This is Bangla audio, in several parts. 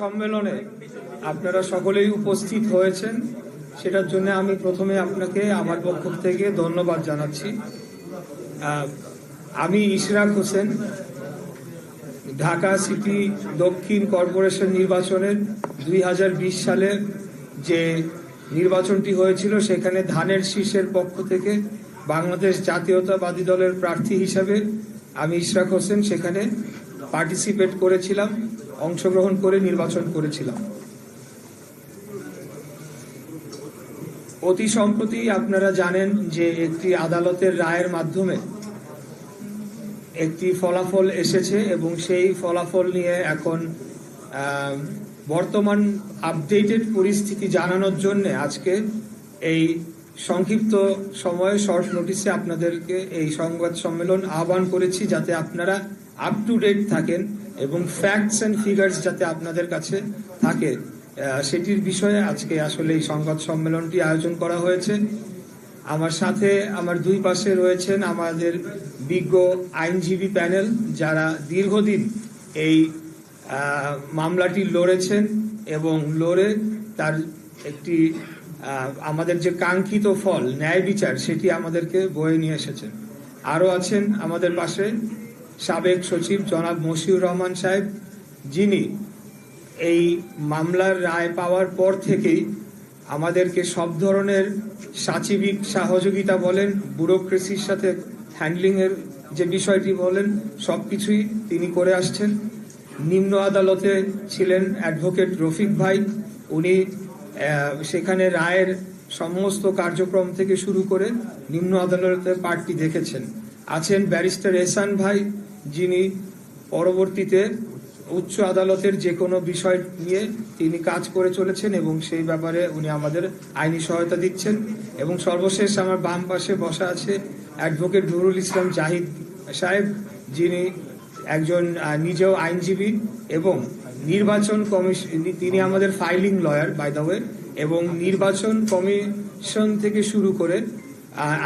সম্মেলনে আপনারা সকলেই উপস্থিত হয়েছেন। সেটার জন্য আমি প্রথমে আপনাকে আমার পক্ষ থেকে ধন্যবাদ জানাচ্ছি। আমি ইশরাক হোসেন, ঢাকা সিটি দক্ষিণ কর্পোরেশন নির্বাচনের দুই হাজার বিশ সালে যে নির্বাচনটি হয়েছিল, সেখানে ধানের শীষের পক্ষ থেকে বাংলাদেশ জাতীয়তাবাদী দলের প্রার্থী হিসাবে আমি ইশরাক হোসেন সেখানে পার্টিসিপেট করেছিলাম। অংশগ্রহণ করে নির্বাচন করেছিলাম। অতি সম্প্রতি আপনারা জানেন যে একটি আদালতের রায়ের মাধ্যমে একটি ফলাফল এসেছে এবং সেই ফলাফল নিয়ে এখন বর্তমান আপডেটেড পরিস্থিতি জানানোর জন্য আজকে এই সংক্ষিপ্ত সময়ে শর্ট নোটিসে আপনাদেরকে এই সংবাদ সম্মেলন আহ্বান করেছি যাতে আপনারা আপ টু ডেট থাকেন। এবং ফ্যাক্টস অ্যান্ড ফিগার্স যাতে আপনাদের কাছে থাকে সেটির বিষয়ে আজকে আসলে এই সংবাদ সম্মেলনটি আয়োজন করা হয়েছে। আমার সাথে আমার দুই পাশে রয়েছেন আমাদের বিজ্ঞ আইনজীবী প্যানেল, যারা দীর্ঘদিন এই মামলাটি লড়েছেন এবং লড়ে তার একটি আমাদের যে কাঙ্ক্ষিত ফল, ন্যায় বিচার, সেটি আমাদেরকে বয়ে নিয়ে এসেছেন আরও আছেন আমাদের পাশে সাবেক সচিব জনাব মশিউর রহমান সাহেব, যিনি এই মামলার রায় পাওয়ার পর থেকেই আমাদেরকে সব ধরনের সাচিবিক সহযোগিতা বলেন, ব্যুরোক্রেসির সাথে হ্যান্ডলিংয়ের যে বিষয়টি বলেন, সব কিছুই তিনি করে আসছেন। নিম্ন আদালতে ছিলেন অ্যাডভোকেট রফিক ভাই। উনি সেখানে রায়ের সমস্ত কার্যক্রম থেকে শুরু করে নিম্ন আদালতের পার্টটি দেখেছেন। আছেন ব্যারিস্টার এসান ভাই যিনি পরবর্তীতে উচ্চ আদালতের যে কোনো বিষয় নিয়ে তিনি কাজ করে চলেছেন এবং সেই ব্যাপারে উনি আমাদের আইনি সহায়তা দিচ্ছেন। এবং সর্বশেষ আমার বাম পাশে বসা আছে অ্যাডভোকেট নুরুল ইসলাম জাহিদ সাহেব, যিনি একজন নিজেও আইনজীবী এবং নির্বাচন কমিশন তিনি আমাদের ফাইলিং লয়ার বাই এবং নির্বাচন কমিশন থেকে শুরু করে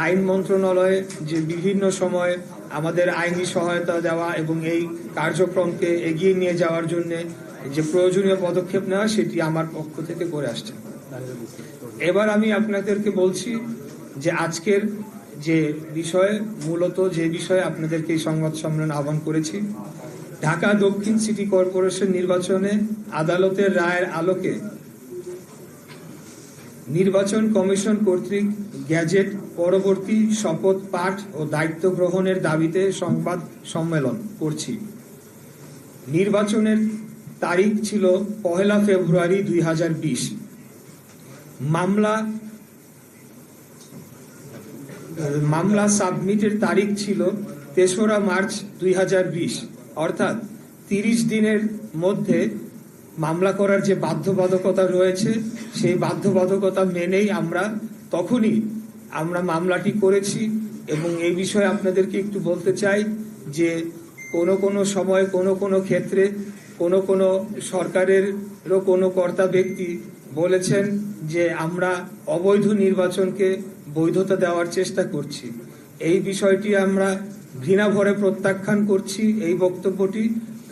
আইন মন্ত্রণালয়ে যে বিভিন্ন সময় আমাদের আইনি সহায়তা দেওয়া এবং এই কার্যক্রমকে এগিয়ে নিয়ে যাওয়ার জন্য যে প্রয়োজনীয় পদক্ষেপ নেওয়া, সেটি আমার পক্ষ থেকে করে আসছে। এবার আমি আপনাদেরকে বলছি যে আজকের যে বিষয়ে, মূলত যে বিষয়ে আপনাদেরকে এই সংবাদ সম্মেলন আহ্বান করেছি, ঢাকা দক্ষিণ সিটি কর্পোরেশন নির্বাচনে আদালতের রায়ের আলোকে নির্বাচন কমিশন কর্তৃক গ্যাজেট পরবর্তী শপথ পাঠ ও দায়িত্ব গ্রহণের দাবিতে সংবাদ সম্মেলন করছি। নির্বাচনের তারিখ ছিল পহেলা ফেব্রুয়ারি দুই হাজার বিশ। মামলা মামলা সাবমিটের তারিখ ছিল তেসরা মার্চ দুই হাজার বিশ, অর্থাৎ তিরিশ দিনের মধ্যে মামলা করার যে বাধ্যবাধকতা রয়েছে, সেই বাধ্যবাধকতা মেনেই আমরা তখনই আমরা মামলাটি করেছি এবং এই বিষয়ে আপনাদেরকে একটু বলতে চাই যে কোনো কোনো সময় কোনো কোনো ক্ষেত্রে কোনো কোনো সরকারেরও কোনো কর্তা ব্যক্তি বলেছেন যে আমরা অবৈধ নির্বাচনকে বৈধতা দেওয়ার চেষ্টা করছি। এই বিষয়টি আমরা ঘৃণাভরে প্রত্যাখ্যান করছি এই বক্তব্যটি,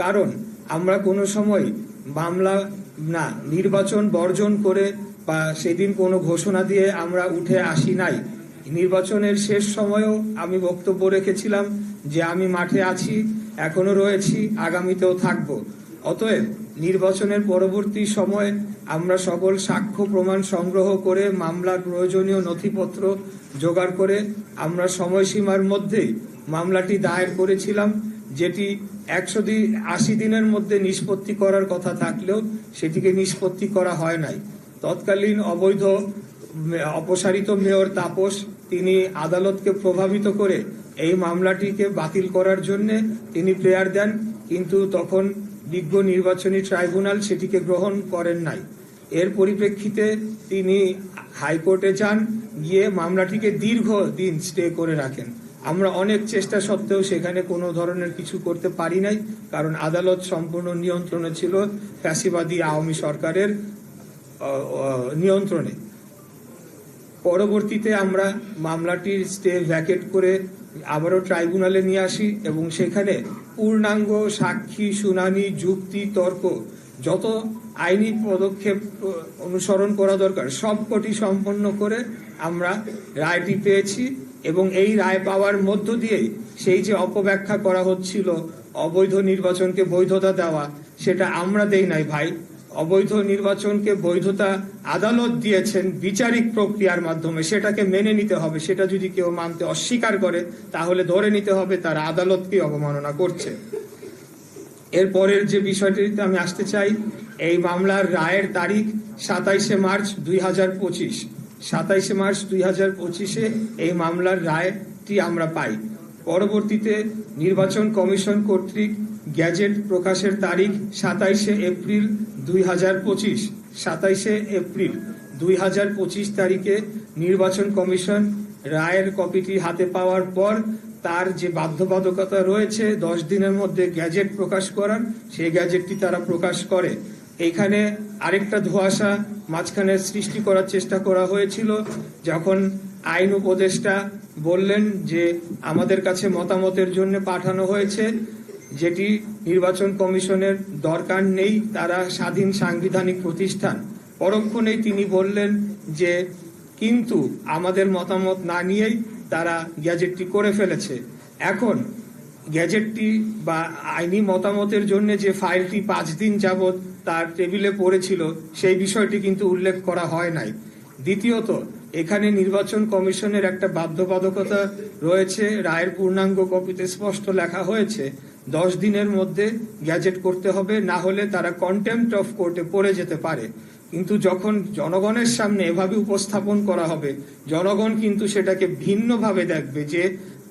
কারণ আমরা কোনো সময় মামলা, না, নির্বাচন বর্জন করে বা সেদিন কোনো ঘোষণা দিয়ে আমরা উঠে আসি নাই। নির্বাচনের শেষ সময়েও আমি বক্তব্য রেখেছিলাম যে আমি মাঠে আছি, এখনও রয়েছি, আগামীতেও থাকব। অতএব নির্বাচনের পরবর্তী সময়ে আমরা সকল সাক্ষ্য প্রমাণ সংগ্রহ করে, মামলার প্রয়োজনীয় নথিপত্র জোগাড় করে আমরা সময়সীমার মধ্যেই মামলাটি দায়ের করেছিলাম। যেটি একশো দিন আশি দিনের মধ্যে নিষ্পত্তি করার কথা থাকলেও সেটিকে নিষ্পত্তি করা হয় নাই। তৎকালীন অবৈধ অপসারিত মেয়র তাপস, তিনি আদালতকে প্রভাবিত করে এই মামলাটিকে বাতিল করার জন্য তিনি প্রেয়ার দেন, কিন্তু তখন বিজ্ঞ নির্বাচনী ট্রাইব্যুনাল সেটিকে গ্রহণ করেন নাই। এর পরিপ্রেক্ষিতে তিনি হাইকোর্টে যান, গিয়ে মামলাটিকে দীর্ঘ দিন স্টে করে রাখেন। আমরা অনেক চেষ্টা সত্ত্বেও সেখানে কোনো ধরনের কিছু করতে পারি নাই, কারণ আদালত সম্পূর্ণ নিয়ন্ত্রণে ছিল ফ্যাসিবাদী আওয়ামী সরকারের নিয়ন্ত্রণে। পরবর্তীতে আমরা মামলাটির স্টে ভ্যাকেট করে আবারও ট্রাইব্যুনালে নিয়ে আসি এবং সেখানে পূর্ণাঙ্গ সাক্ষী, শুনানি, যুক্তি, তর্ক, যত আইনি পদক্ষেপ, অনুসরণ করা দরকার, সবকটি সম্পন্ন করে আমরা রায়টি পেয়েছি। এবং এই রায় পাওয়ার মধ্য দিয়েই সেই যে অপব্যাখ্যা করা হচ্ছিল, অবৈধ নির্বাচনকে বৈধতা দেওয়া, সেটা আমরা দেই নাই ভাই। অবৈধ নির্বাচনকে বৈধতা আদালত দিয়েছেন বিচারিক প্রক্রিয়ার মাধ্যমে, সেটাকে মেনে নিতে হবে, সেটা যদি কেউ মানতে অস্বীকার করে, তাহলে ধরে নিতে হবে তারা আদালতকে অবমাননা করছে। এর পরের যে বিষয়টিতে আমি আসতে চাই, এই মামলার রায়ের তারিখ সাতাইশে মার্চ দুই হাজার পঁচিশ। সাতাইশে মার্চ দুই হাজার পঁচিশে এই মামলার রায়টি আমরা পাই। পরবর্তীতে নির্বাচন কমিশন কর্তৃক গ্যাজেট প্রকাশের তারিখ সাতাইশে এপ্রিল দুই হাজার পঁচিশ। সাতাইশে এপ্রিল দুই হাজার পঁচিশ তারিখে নির্বাচন কমিশন রায়ের কপিটি হাতে পাওয়ার পর তার যে বাধ্যবাধকতা রয়েছে দশ দিনের মধ্যে গ্যাজেট প্রকাশ করার, সেই গ্যাজেটটি তারা প্রকাশ করে। এখানে আরেকটা ধোঁয়াশা মাঝখানে সৃষ্টি করার চেষ্টা করা হয়েছিল, যখন আইন উপদেষ্টা বললেন যে আমাদের কাছে মতামতের জন্য পাঠানো হয়েছে, যেটি নির্বাচন কমিশনের দরকার নেই, তারা স্বাধীন সাংবিধানিক প্রতিষ্ঠান। পরক্ষণেই তিনি বললেন যে, কিন্তু আমাদের মতামত না নিয়েই তারা গ্যাজেটটি করে ফেলেছে। এখন গ্যাজেটটি বা আইনি মতামতের জন্য যে ফাইলটি পাঁচ দিন যাবৎ তার টেবিলে পড়েছিল, সেই বিষয়টি কিন্তু উল্লেখ করা হয় নাই। দ্বিতীয়ত, এখানে নির্বাচন কমিশনের একটা বাধ্যবাধকতা রয়েছে। রায়ের পূর্ণাঙ্গ কপিতে স্পষ্ট লেখা হয়েছে, দশ দিনের মধ্যে গ্যাজেট করতে হবে, না হলে তারা কন্টেম্পট অফ কোর্টে পড়ে যেতে পারে। কিন্তু যখন জনগণের সামনে এভাবে উপস্থাপন করা হবে, জনগণ কিন্তু সেটাকে ভিন্নভাবে দেখবে যে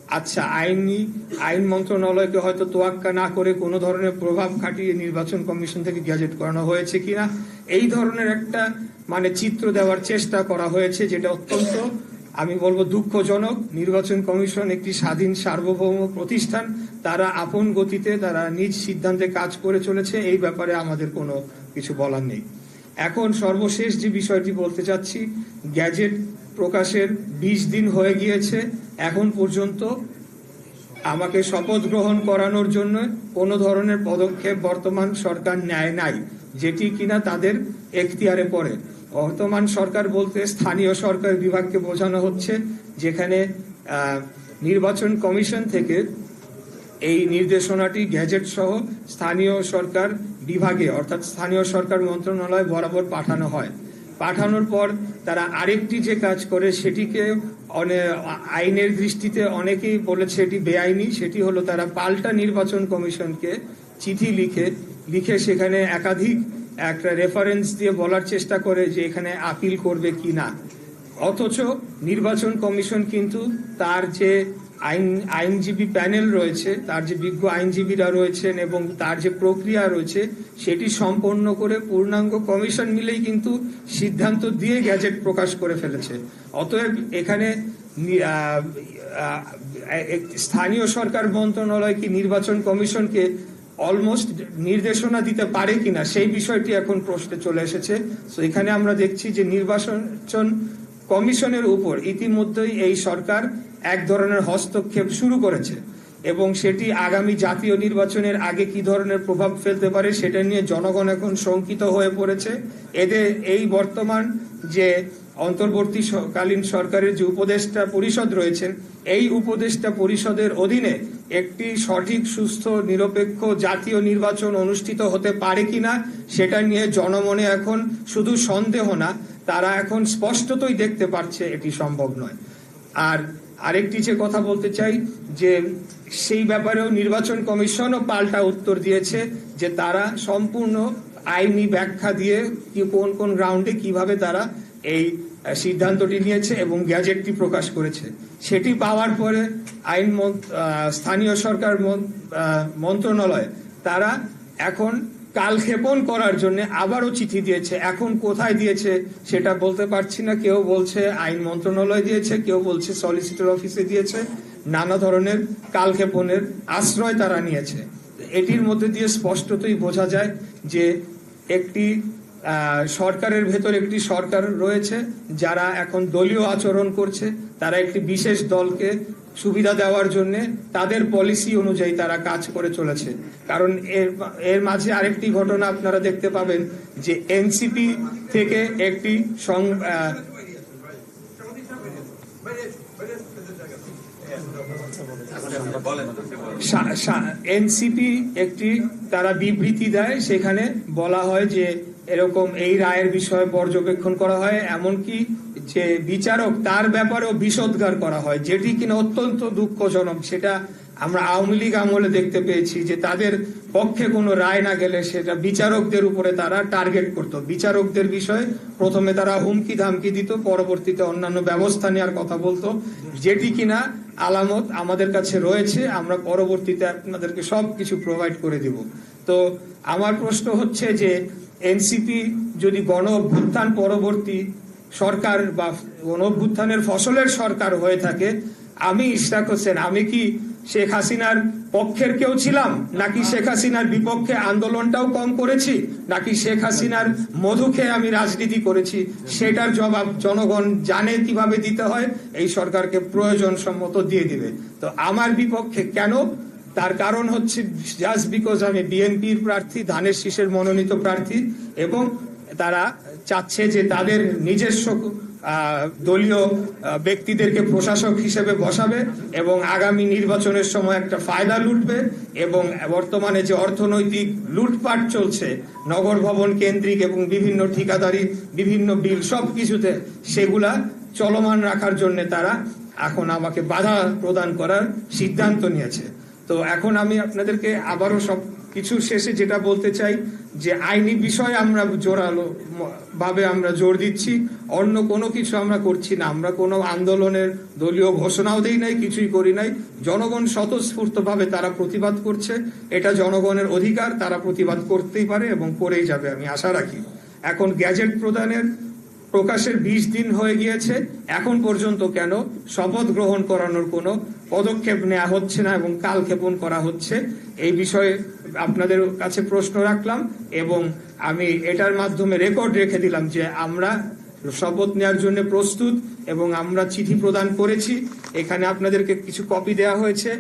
আচ্ছা আইনি, আইন মন্ত্রণালয়কে হয়তো তোয়াক্কা না করে কোনো ধরনের প্রভাব খাটিয়ে নির্বাচন কমিশন থেকে গ্যাজেট করানো হয়েছে কিনা এই ধরনের একটা মানে চিত্র দেওয়ার চেষ্টা করা হয়েছে যেটা অত্যন্ত, আমি বলব, দুঃখজনক। নির্বাচন কমিশন একটি স্বাধীন সার্বভৌম প্রতিষ্ঠান। তারা আপন গতিতে, তারা নিজ সিদ্ধান্তে কাজ করে চলেছে। এই ব্যাপারে আমাদের কোনো কিছু বলার নেই। এখন সর্বশেষ যে বিষয়টি বলতে চাচ্ছি, গ্যাজেট প্রকাশের বিশ দিন হয়ে গিয়েছে। এখন পর্যন্ত আমাকে শপথ গ্রহণ করানোর জন্য কোনো ধরনের পদক্ষেপ বর্তমান সরকার নেয় নাই, যেটি কিনা তাদের এখতিয়ারে পড়ে। বর্তমান সরকার বলতে স্থানীয় সরকার বিভাগকে বোঝানো হচ্ছে, যেখানে নির্বাচন কমিশন থেকে এই নির্দেশনাটি, গ্যাজেট সহ স্থানীয় সরকার বিভাগে, অর্থাৎ স্থানীয় সরকার মন্ত্রণালয় বরাবর পাঠানো হয়। পাঠানোর পর তারা আরেকটি যে কাজ করে সেটিকে আইনের দৃষ্টিতে অনেকেই বলেছে এটি বেআইনি। সেটি হলো তারা পাল্টা নির্বাচন কমিশনকে চিঠি লিখে লিখে সেখানে একাধিক একটা রেফারেন্স দিয়ে বলার চেষ্টা করে যে এখানে আপিল করবে কি না। অথচ নির্বাচন কমিশন কিন্তু তার যে আইন, আইনজীবী প্যানেল রয়েছে, তার যে বিজ্ঞ আইনজীবীরা রয়েছেন এবং তার যে প্রক্রিয়া রয়েছে, সেটি সম্পন্ন করে পূর্ণাঙ্গ কমিশন মিলেই কিন্তু সিদ্ধান্ত দিয়ে গ্যাজেট প্রকাশ করে ফেলেছে। অতএব এখানে স্থানীয় সরকার মন্ত্রণালয় কি নির্বাচন কমিশনকে অলমোস্ট নির্দেশনা দিতে পারে কিনা, সেই বিষয়টি এখন প্রশ্নে চলে এসেছে। তো এখানে আমরা দেখছি যে নির্বাচন কমিশনের উপর ইতিমধ্যেই এই সরকার এক ধরনের হস্তক্ষেপ শুরু করেছে। এবং সেটি আগামী জাতীয় নির্বাচনের আগে কি ধরনের প্রভাব ফেলতে পারে সেটা নিয়ে জনগণ এখন শঙ্কিত হয়ে পড়েছে। এদের এই বর্তমান যে অন্তর্বর্তীকালীন সরকারের যে উপদেষ্টা পরিষদ রয়েছেন, এই উপদেষ্টা পরিষদের অধীনে একটি সঠিক, সুস্থ, নিরপেক্ষ জাতীয় নির্বাচন অনুষ্ঠিত হতে পারে কিনা সেটা নিয়ে জনমনে এখন শুধু সন্দেহ না, তারা এখন স্পষ্টতই দেখতে পারছে এটি সম্ভব নয়। আর আরেকটি যে কথা বলতে চাই, যে সেই ব্যাপারেও নির্বাচন কমিশনও পাল্টা উত্তর দিয়েছে যে তারা সম্পূর্ণ আইনি ব্যাখ্যা দিয়ে কি কোন কোন গ্রাউন্ডে কীভাবে তারা এই সিদ্ধান্তটি নিয়েছে এবং গ্যাজেটটি প্রকাশ করেছে। সেটি পাওয়ার পরে আইন স্থানীয় সরকার মন- মন্ত্রণালয়, তারা এখন কালক্ষেপণ করার জন্য আবারও চিঠি দিয়েছে। এখন কোথায় দিয়েছে সেটা বলতে পারছি না। কেউ বলছে আইন মন্ত্রণালয় দিয়েছে, কেউ বলছে সলিসিটর অফিসে দিয়েছে। নানা ধরনের কালক্ষেপণের আশ্রয় তারা নিয়েছে। এটির মধ্যে দিয়ে স্পষ্টতই বোঝা যায় যে একটি সরকারের ভেতর একটি সরকার রয়েছে, যারা এখন দলীয় আচরণ করছে। তারা একটি বিশেষ দলকে সুবিধা দেওয়ার জন্য তাদের পলিসি অনুযায়ী তারা কাজ করে চলেছে। কারণ এর এর মাঝে আরেকটি ঘটনা আপনারা দেখতে পাবেন যে এনসিপি থেকে একটি এনসিপি একটি তারা বিবৃতি দেয়, সেখানে বলা হয় যে এরকম এই রায়ের বিষয়ে পর্যবেক্ষণ করা হয়, এমনকি যে বিচারক, তার ব্যাপারেও বিষোদ্গার করা হয়, যেটি কিনা অত্যন্ত দুঃখজনক। সেটা আমরা আওয়ামী লীগ আমলে দেখতে পেয়েছি যে তাদের পক্ষে কোনো রায় না গেলে সেটা বিচারকদের উপরে তারা টার্গেট করত। বিচারকদের বিষয়ে প্রথমে তারা হুমকি ধামকি দিত, পরবর্তীতে অন্যান্য ব্যবস্থা নেওয়ার কথা বলতো। যেটি কিনা আলামত আমাদের কাছে রয়েছে, আমরা পরবর্তীতে আপনাদেরকে সব কিছু প্রোভাইড করে দিব। তো আমার প্রশ্ন হচ্ছে যে, এনসিপি যদি গণ অভ্যুত্থান পরবর্তী সরকার বা গণ অভ্যুত্থানের ফসলের সরকার হয়ে থাকে, আমি ইশরাক হোসেন, আমি কি শেখ হাসিনার পক্ষের কেউ ছিলাম? নাকি শেখ হাসিনার বিপক্ষে আন্দোলনটাও কম করেছি? নাকি শেখ হাসিনার মধু খেয়ে আমি রাজনীতি করেছি? সেটার জবাব জনগণ জানে কীভাবে দিতে হয়, এই সরকারকে প্রয়োজন সম্মত দিয়ে দিবে। তো আমার বিপক্ষে কেন? তার কারণ হচ্ছে জাস্ট বিকজ আমি বিএনপির প্রার্থী, ধানের শীষের মনোনীত প্রার্থী, এবং তারা চাচ্ছে যে তাদের নিজস্ব দলীয় ব্যক্তিদেরকে প্রশাসক হিসেবে বসাবে এবং আগামী নির্বাচনের সময় একটা ফায়দা লুটবে এবং বর্তমানে যে অর্থনৈতিক লুটপাট চলছে, নগর ভবন কেন্দ্রিক এবং বিভিন্ন ঠিকাদারি, বিভিন্ন বিল সব কিছুতে সেগুলা চলমান রাখার জন্য তারা এখন আমাকে বাধা প্রদান করার সিদ্ধান্ত নিয়েছে। তো এখন আমি আপনাদেরকে আবারও সব কিছু শেষে যেটা বলতে চাই যে আইনি বিষয়ে আমরা জোরালো ভাবে আমরা জোর দিচ্ছি, অন্য কোনো কিছু আমরা করছি না। আমরা কোনো আন্দোলনের দলীয় ঘোষণাও দেই নাই, কিছুই করি নাই। জনগণ স্বতঃস্ফূর্ত ভাবে তারা প্রতিবাদ করছে। এটা জনগণের অধিকার, তারা প্রতিবাদ করতেই পারে এবং করেই যাবে, আমি আশা রাখি। এখন গ্যাজেট প্রদানের প্রকাশের বিশ দিন হয়ে গিয়েছে। এখন পর্যন্ত কেন শপথ গ্রহণ করানোর কোনো পদক্ষেপ নেওয়া হচ্ছে না এবং কালক্ষেপণ করা হচ্ছে, এই বিষয়ে আপনাদের কাছে প্রশ্ন রাখলাম এবং আমি এটার মাধ্যমে রেকর্ড রেখে দিলাম যে আমরা শপথ নেওয়ার জন্য প্রস্তুত এবং আমরা চিঠি প্রদান করেছি। এখানে আপনাদেরকে কিছু কপি দেওয়া হয়েছে।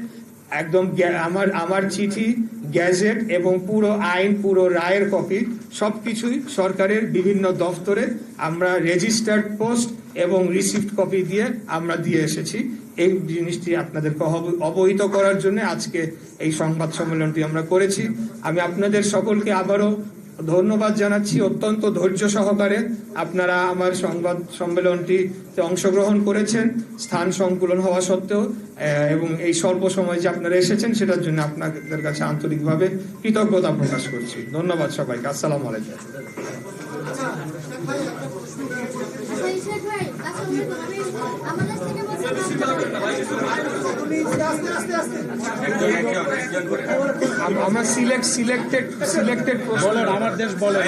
একদম আমার আমার চিঠি, গ্যাজেট এবং পুরো আইন, পুরো রায়ের কপি সব কিছুই সরকারের বিভিন্ন দফতরে আমরা রেজিস্টার্ড পোস্ট এবং রিসিপ্ট কপি দিয়ে আমরা দিয়ে এসেছি। এই জিনিসটি আপনাদেরকে অব- অবহিত করার জন্য আজকে এই সংবাদ সম্মেলনটি আমরা করেছি। আমি আপনাদের সকলকে আবারও ধন্যবাদ জানাচ্ছি অত্যন্ত ধৈর্য সহকারে আপনারা আমার সংবাদ সম্মেলনটিতে অংশগ্রহণ করেছেন স্থান সংকুলন হওয়া সত্ত্বেও এবং এই স্বল্প সময় যে আপনারা এসেছেন সেটার জন্য আপনাদের কাছে আন্তরিকভাবে কৃতজ্ঞতা প্রকাশ করছি ধন্যবাদ সবাইকে আসসালামু আলাইকুম আচ্ছা ভাই আসলে আমি আমার সিলেক্ট সিলেক্টেড সিলেক্টেড বলেন আমার দেশ বলেন।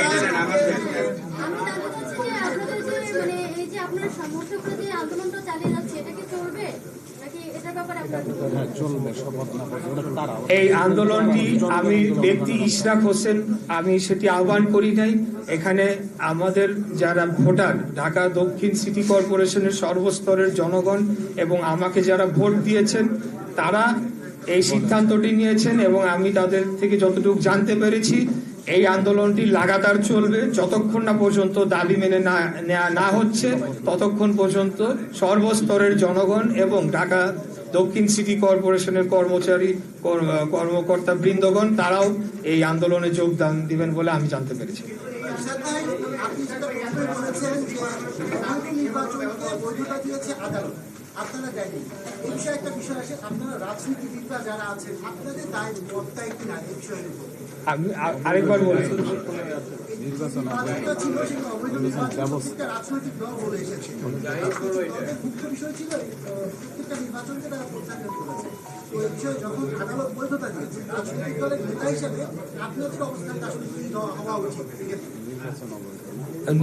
এই আন্দোলনটি আমি ব্যক্তি ইশরাক হোসেন আমি সেটি আহ্বান করি নাই। এখানে আমাদের যারা ভোটার ঢাকা দক্ষিণ সিটি কর্পোরেশনের সর্বস্তরের জনগণ এবং আমাকে যারা ভোট দিয়েছেন তারা এই সিদ্ধান্তটি নিয়েছেন এবং আমি তাদের থেকে যতটুকু জানতে পেরেছি, এই আন্দোলনটি লাগাতার চলবে। যতক্ষণ না পর্যন্ত দাবি মেনে না না হচ্ছে, ততক্ষণ পর্যন্ত সর্বস্তরের জনগণ এবং ঢাকা দক্ষিণ সিটি কর্পোরেশনের কর্মচারী, কর- কর্মকর্তা বৃন্দগণ, তারাও এই আন্দোলনে যোগদান দিবেন বলে আমি জানতে পেরেছি। আদালত। আপনারা দেয়নি এই বিষয়ে একটা বিষয় আসে আপনারা রাজনীতিবিদরা যারা আছেন আপনাদের দায় বর্তায় কিনা এই বিষয়ের উপর আমি আরেকবার নির্বাচন বলে বিষয়ে যখন আদালত বৈধতা দিয়েছে রাজনৈতিক দলের নেতা হিসেবে আপনাদের অবস্থানটা আসলে হওয়া উচিত?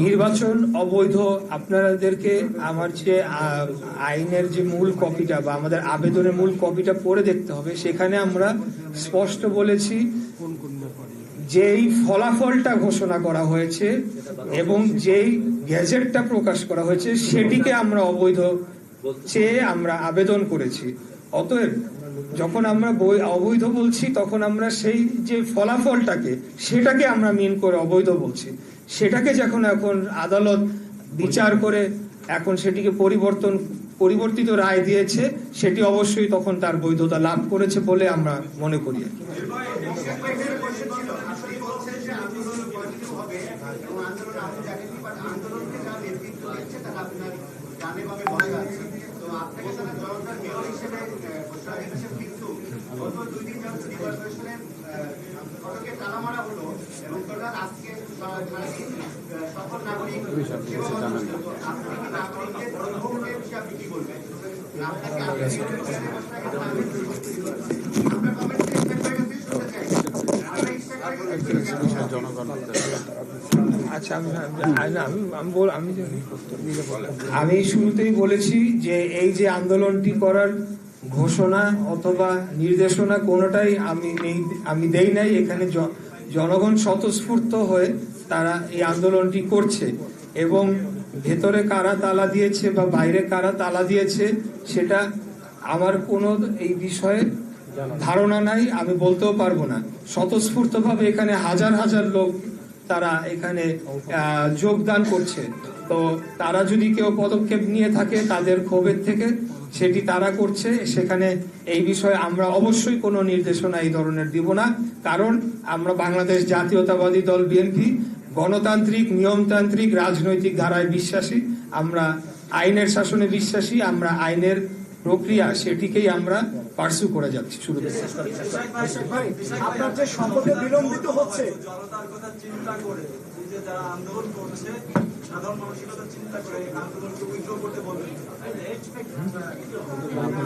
নির্বাচন অবৈধ, আপনাদেরকে আমার যে আইনের যে মূল কপিটা বা আমাদের আবেদনের মূল কপিটা পড়ে দেখতে হবে, সেখানে আমরা স্পষ্ট বলেছি যেই ফলাফলটা ঘোষণা করা হয়েছে এবং যেই গ্যাজেটটা প্রকাশ করা হয়েছে, সেটিকে আমরা অবৈধ চেয়ে আমরা আবেদন করেছি। অতএব যখন আমরা অবৈধ বলছি, তখন আমরা সেই যে ফলাফলটাকে, সেটাকে আমরা মিন করে অবৈধ বলছি। সেটাকে যখন এখন আদালত বিচার করে এখন সেটিকে পরিবর্তন পরিবর্তিত রায় দিয়েছে, সেটি অবশ্যই তখন তার বৈধতা লাভ করেছে বলে আমরা মনে করি। আচ্ছা আমি আমি শুরুতেই বলেছি যে এই যে আন্দোলনটি করার ঘোষণা অথবা নির্দেশনা কোনোটাই আমি নেই, আমি দেই নাই। এখানে জনগণ স্বতঃস্ফূর্ত হয়ে তারা এই আন্দোলনটি করছে এবং ভেতরে কারা তালা দিয়েছে বা বাইরে কারা তালা দিয়েছে, সেটা আমার কোনো এই বিষয়ে ধারণা নাই, আমি বলতেও পারব না। স্বতঃস্ফূর্তভাবে এখানে হাজার হাজার লোক তারা এখানে যোগদান করছে। তো তারা যদি কেউ পদক্ষেপ নিয়ে থাকে তাদের ক্ষোভের থেকে, সেটি তারা করছে। সেখানে এই বিষয়ে আমরা অবশ্যই কোনো নির্দেশনা এই ধরনের দিব না। কারণ আমরা বাংলাদেশ জাতীয়তাবাদী দল, বিএনপি গণতান্ত্রিক নিয়মতান্ত্রিক রাজনৈতিক ধারায় বিশ্বাসী। আমরা আইনের শাসনে বিশ্বাসী আমরা আইনের প্রক্রিয়া সেটিকেই আমরা পার্সু করে যাচ্ছি শুরু থেকে আপনার যে শপথে বিলম্বিত হচ্ছে। চিন্তা করে যে যারা আন্দোলন করছে সাধারণ মানসিকতা চিন্তা করে এই আন্দোলনকে উইথড্র করতে বলবেন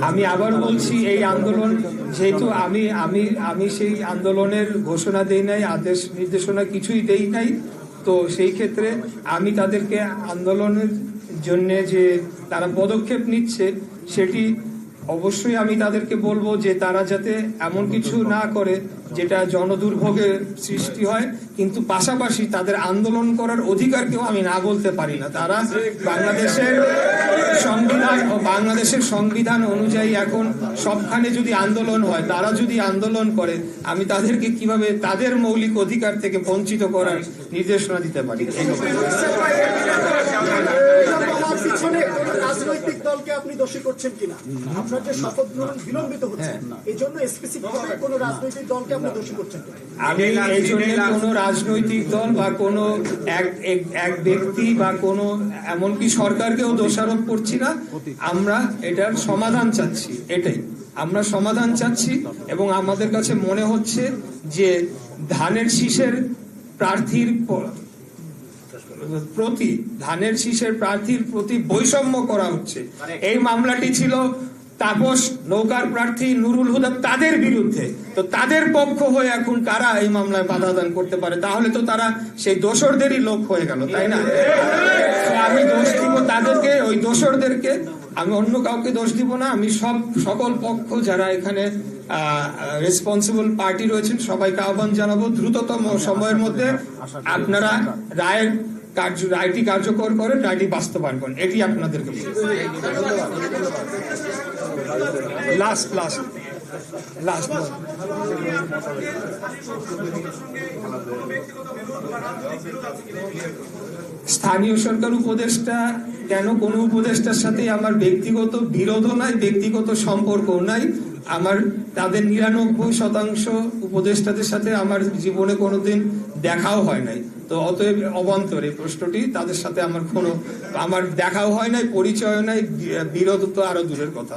আমি আবার বলছি এই আন্দোলন যেহেতু আমি আমি আমি সেই আন্দোলনের ঘোষণা দেই নাই আদেশ নির্দেশনা কিছুই দেই নাই তো সেই ক্ষেত্রে আমি তাদেরকে আন্দোলনের জন্য যে তারা পদক্ষেপ নিচ্ছে সেটি অবশ্যই আমি তাদেরকে বলব যে তারা যাতে এমন কিছু না করে যেটা জনদুর্ভোগের সৃষ্টি হয় কিন্তু পাশাপাশি তাদের আন্দোলন করার অধিকারকেও আমি না বলতে পারি না। তারা বাংলাদেশের সংবিধান ও বাংলাদেশের সংবিধান অনুযায়ী এখন সবখানে যদি আন্দোলন হয় তারা যদি আন্দোলন করে আমি তাদেরকে কীভাবে তাদের মৌলিক অধিকার থেকে বঞ্চিত করার নির্দেশনা দিতে পারি? রাজনৈতিক দলকে আপনি দোষী করছেন কিনা? আপনার যে শপথ গ্রহণ বিলম্বিত হচ্ছে এই জন্য স্পেসিফিক ভাবে কোন রাজনৈতিক দলকে আপনি দোষী করছেন আমি এই জন্য কোনো রাজনৈতিক দল বা কোনো এক ব্যক্তি বা কোনো এমনকি সরকারকেও দোষারোপ করছি না। আমরা এটার সমাধান চাচ্ছি এটাই। আমরা সমাধান চাচ্ছি এবং আমাদের কাছে মনে হচ্ছে যে ধানের শীষের প্রার্থীর প্রতি ধানের শীষের প্রার্থীর প্রতি বৈষম্য করা হচ্ছে। এই মামলাটি ছিল তাপস নৌকার প্রার্থী নুরুল হুদা তাদের বিরুদ্ধে। তো তাদের পক্ষ হয়ে এখন কারা এই মামলায় বাধা দান করতে পারে। তাহলে তো তারা সেই দোসরদেরই লোক হয়ে গেল তাই না? আমি দোষ দিব তাদেরকে ওই দোসরদেরকে। আমি অন্য কাউকে দোষ দিব না আমি সব সকল পক্ষ যারা এখানে রেসপন্সিবল পার্টি রয়েছেন। সবাইকে আহ্বান জানাব দ্রুততম সময়ের মধ্যে আপনারা রায়ের কার্য, রায়টি কার্যকর করেন, রায়টি বাস্তবায়ন করেন। এটি আপনাদেরকে লাস্ট লাস্ট স্থানীয় সরকার উপদেষ্টা, কেন কোন উপদেষ্টার সাথে আমার ব্যক্তিগত বিরোধও নাই, ব্যক্তিগত সম্পর্ক নাই? আমার তাদের নিরানব্বই শতাংশ উপদেষ্টাদের সাথে আমার জীবনে কোনোদিন দেখাও হয় নাই। তো অতএব অবান্তর এই প্রশ্নটি তাদের সাথে আমার কোনো আমার দেখাও হয় নাই পরিচয় নাই বিরোধ তো আরও দূরের কথা।